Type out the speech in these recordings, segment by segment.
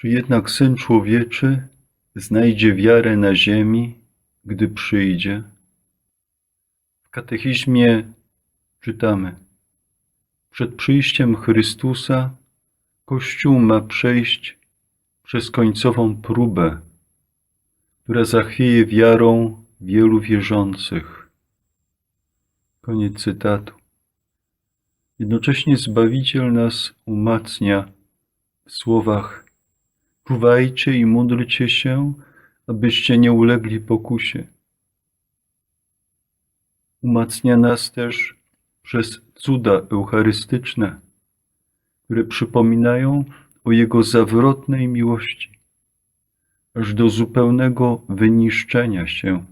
Czy jednak Syn Człowieczy znajdzie wiarę na ziemi, gdy przyjdzie? W katechizmie czytamy: Przed przyjściem Chrystusa Kościół ma przejść przez końcową próbę, która zachwieje wiarą wielu wierzących. Koniec cytatu. Jednocześnie Zbawiciel nas umacnia w słowach Czuwajcie i módlcie się, abyście nie ulegli pokusie. Umacnia nas też przez cuda eucharystyczne, które przypominają o Jego zawrotnej miłości, aż do zupełnego wyniszczenia się.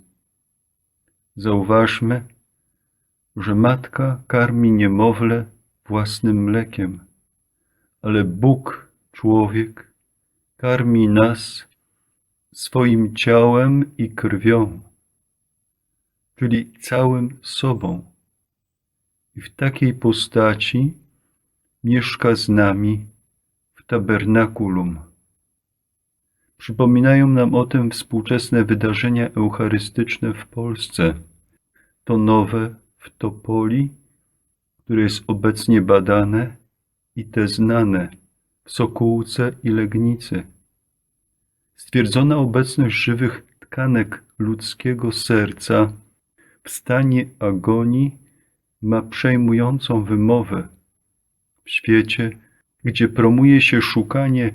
Zauważmy, że matka karmi niemowlę własnym mlekiem, ale Bóg, człowiek, karmi nas swoim ciałem i krwią, czyli całym sobą. I w takiej postaci mieszka z nami w tabernakulum. Przypominają nam o tym współczesne wydarzenia eucharystyczne w Polsce. To nowe w Topoli, które jest obecnie badane, i te znane Sokółce i Legnicy. Stwierdzona obecność żywych tkanek ludzkiego serca w stanie agonii ma przejmującą wymowę w świecie, gdzie promuje się szukanie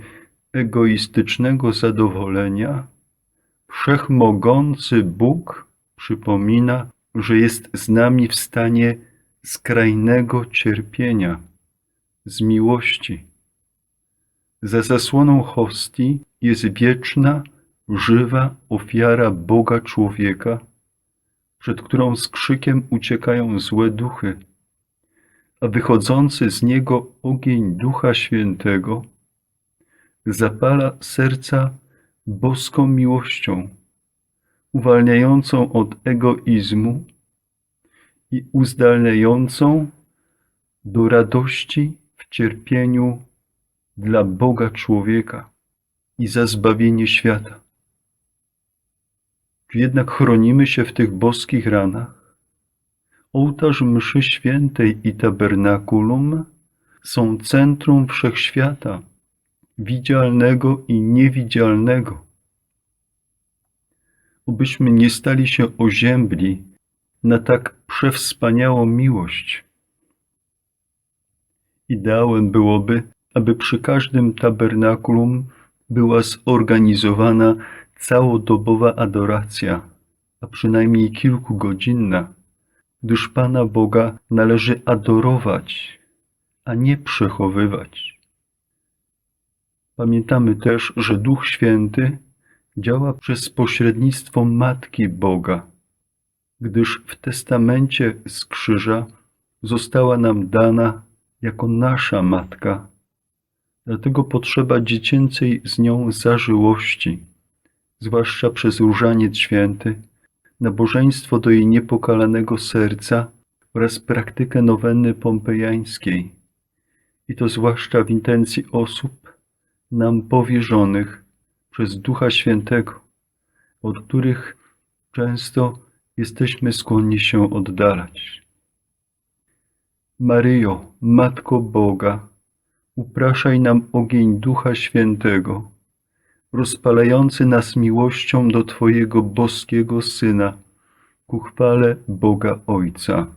egoistycznego zadowolenia, wszechmogący Bóg przypomina, że jest z nami w stanie skrajnego cierpienia, z miłości. Za zasłoną hostii jest wieczna, żywa ofiara Boga człowieka, przed którą z krzykiem uciekają złe duchy, a wychodzący z niego ogień Ducha Świętego zapala serca boską miłością, uwalniającą od egoizmu i uzdalniającą do radości w cierpieniu dla Boga człowieka i za zbawienie świata. Czy jednak chronimy się w tych boskich ranach? Ołtarz mszy świętej i tabernakulum są centrum wszechświata, widzialnego i niewidzialnego. Obyśmy nie stali się oziębli na tak przewspaniałą miłość. Ideałem byłoby, aby przy każdym tabernakulum była zorganizowana całodobowa adoracja, a przynajmniej kilkugodzinna, gdyż Pana Boga należy adorować, a nie przechowywać. Pamiętamy też, że Duch Święty działa przez pośrednictwo Matki Boga, gdyż w testamencie z krzyża została nam dana jako nasza Matka. Dlatego potrzeba dziecięcej z nią zażyłości, zwłaszcza przez Różaniec Święty, nabożeństwo do jej niepokalanego serca oraz praktykę nowenny pompejańskiej, i to zwłaszcza w intencji osób nam powierzonych przez Ducha Świętego, od których często jesteśmy skłonni się oddalać. Maryjo, Matko Boga, upraszaj nam ogień Ducha Świętego, rozpalający nas miłością do Twojego boskiego Syna, ku chwale Boga Ojca.